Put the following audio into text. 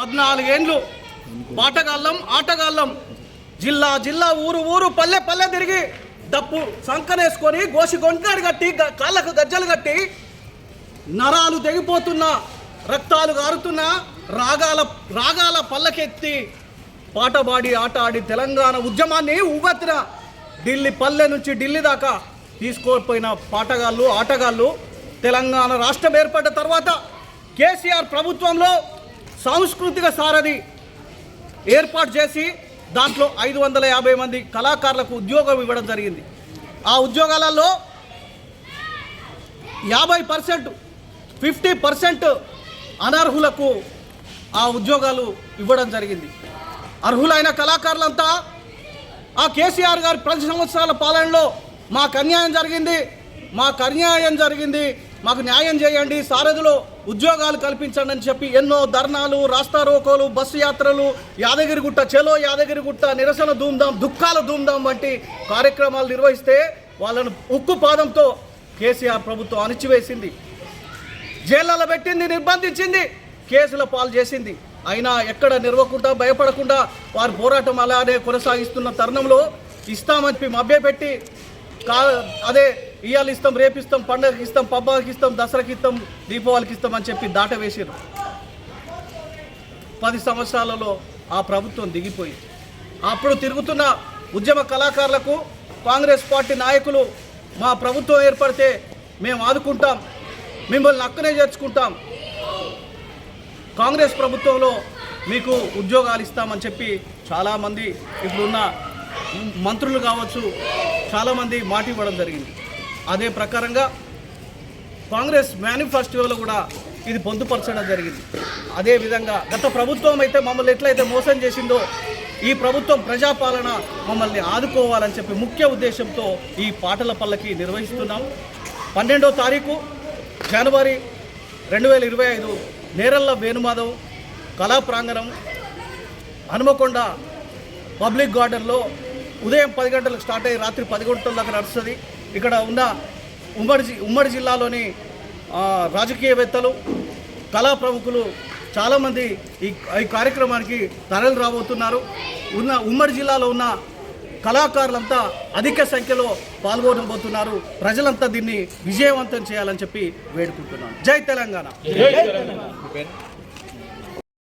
పద్నాలుగేండ్లు. పాటగాళ్ళం ఆటగాళ్ళం. జిల్లా జిల్లా ఊరు ఊరు పల్లె పల్లె తిరిగి డప్పు సంకనేసుకొని గోసి గొంటాడు కట్టి గ- కాళ్ళకు గజ్జలు కట్టి నరాలు తెగిపోతున్నా రక్తాలు గారుతున్నా రాగాల రాగాల పల్లకెత్తి పాట పాడి ఆట ఆడి తెలంగాణ ఉద్యమాన్ని ఉవ్వెత్తిన ఢిల్లీ పల్లె నుంచి ఢిల్లీ దాకా తీసుకోపోయిన పాటగాళ్ళు ఆటగాళ్ళు తెలంగాణ రాష్ట్రం ఏర్పడ్డ తర్వాత కేసీఆర్ ప్రభుత్వంలో సాంస్కృతిక సారథి ఏర్పాటు చేసి దాంట్లో ఐదు వందల యాభై మంది కళాకారులకు ఉద్యోగం ఇవ్వడం జరిగింది. ఆ ఉద్యోగాలలో యాభై పర్సెంట్ ఫిఫ్టీ పర్సెంట్ అనర్హులకు ఆ ఉద్యోగాలు ఇవ్వడం జరిగింది. అర్హులైన కళాకారులంతా ఆ కేసీఆర్ గారి ప్రతి సంవత్సరాల పాలనలో మాకు అన్యాయం జరిగింది. మాకు అన్యాయం జరిగింది. మాకు న్యాయం చేయండి. సారథిలో ఉద్యోగాలు కల్పించండి అని చెప్పి ఎన్నో ధర్నాలు రాస్తా రోకోలు బస్సు యాత్రలు యాదగిరిగుట్ట చెలో యాదగిరిగుట్ట నిరసన ధూమ్ధాం దుఃఖాల ధూమ్ధాం వంటి కార్యక్రమాలు నిర్వహిస్తే వాళ్ళను ఉక్కు పాదంతో కేసీఆర్ ప్రభుత్వం అణిచివేసింది. జైళ్ళలో పెట్టింది నిర్బంధించింది కేసుల పాలు చేసింది. అయినా ఎక్కడ నిర్వకుండా భయపడకుండా వారి పోరాటం అలానే కొనసాగిస్తున్న తరుణంలో ఇస్తామని మభ్యపెట్టి కా అదే ఇవాళ ఇస్తాం రేపిస్తాం పండగకి ఇస్తాం పబ్బాకి ఇస్తాం దసరాకి ఇస్తాం దీపావళికి ఇస్తాం అని చెప్పి దాటవేసారు పది సంవత్సరాలలో ఆ ప్రభుత్వం దిగిపోయి అప్పుడు తిరుగుతున్న ఉద్యమ కళాకారులకు కాంగ్రెస్ పార్టీ నాయకులు మా ప్రభుత్వం ఏర్పడితే మేము ఆదుకుంటాం మిమ్మల్ని అక్కనే చేర్చుకుంటాం. కాంగ్రెస్ ప్రభుత్వంలో మీకు ఉద్యోగాలు ఇస్తామని చెప్పి చాలామంది ఇప్పుడున్న మంత్రులు కావచ్చు చాలామంది మాట ఇవ్వడం జరిగింది. అదే ప్రకారంగా కాంగ్రెస్ మేనిఫెస్టోలో కూడా ఇది పొందుపరచడం జరిగింది. అదేవిధంగా గత ప్రభుత్వం అయితే మమ్మల్ని ఎట్లయితే మోసం చేసిందో ఈ ప్రభుత్వం ప్రజాపాలన మమ్మల్ని ఆదుకోవాలని చెప్పి ముఖ్య ఉద్దేశంతో ఈ పాటల పల్లకి నిర్వహిస్తున్నాం. పన్నెండో తారీఖు జనవరి రెండు వేల ఇరవై ఐదు నేరల్ల వేణుమాధవ్ కళా ప్రాంగణం హనుమకొండ పబ్లిక్ గార్డెన్లో ఉదయం పది గంటలకు స్టార్ట్ అయ్యి రాత్రి పది గంటల దాకా నడుస్తుంది. ఇక్కడ ఉన్న ఉమ్మడి జి- ఉమ్మడి జిల్లాలోని రాజకీయవేత్తలు కళా ప్రముఖులు చాలామంది ఈ ఈ కార్యక్రమానికి తరలి రాబోతున్నారు. ఉన్న ఉమ్మడి జిల్లాలో ఉన్న కళాకారులంతా అధిక సంఖ్యలో పాల్గొనబోతున్నారు. ప్రజలంతా దీన్ని విజయవంతం చేయాలని చెప్పి వేడుకుంటున్నాను. జై తెలంగాణ.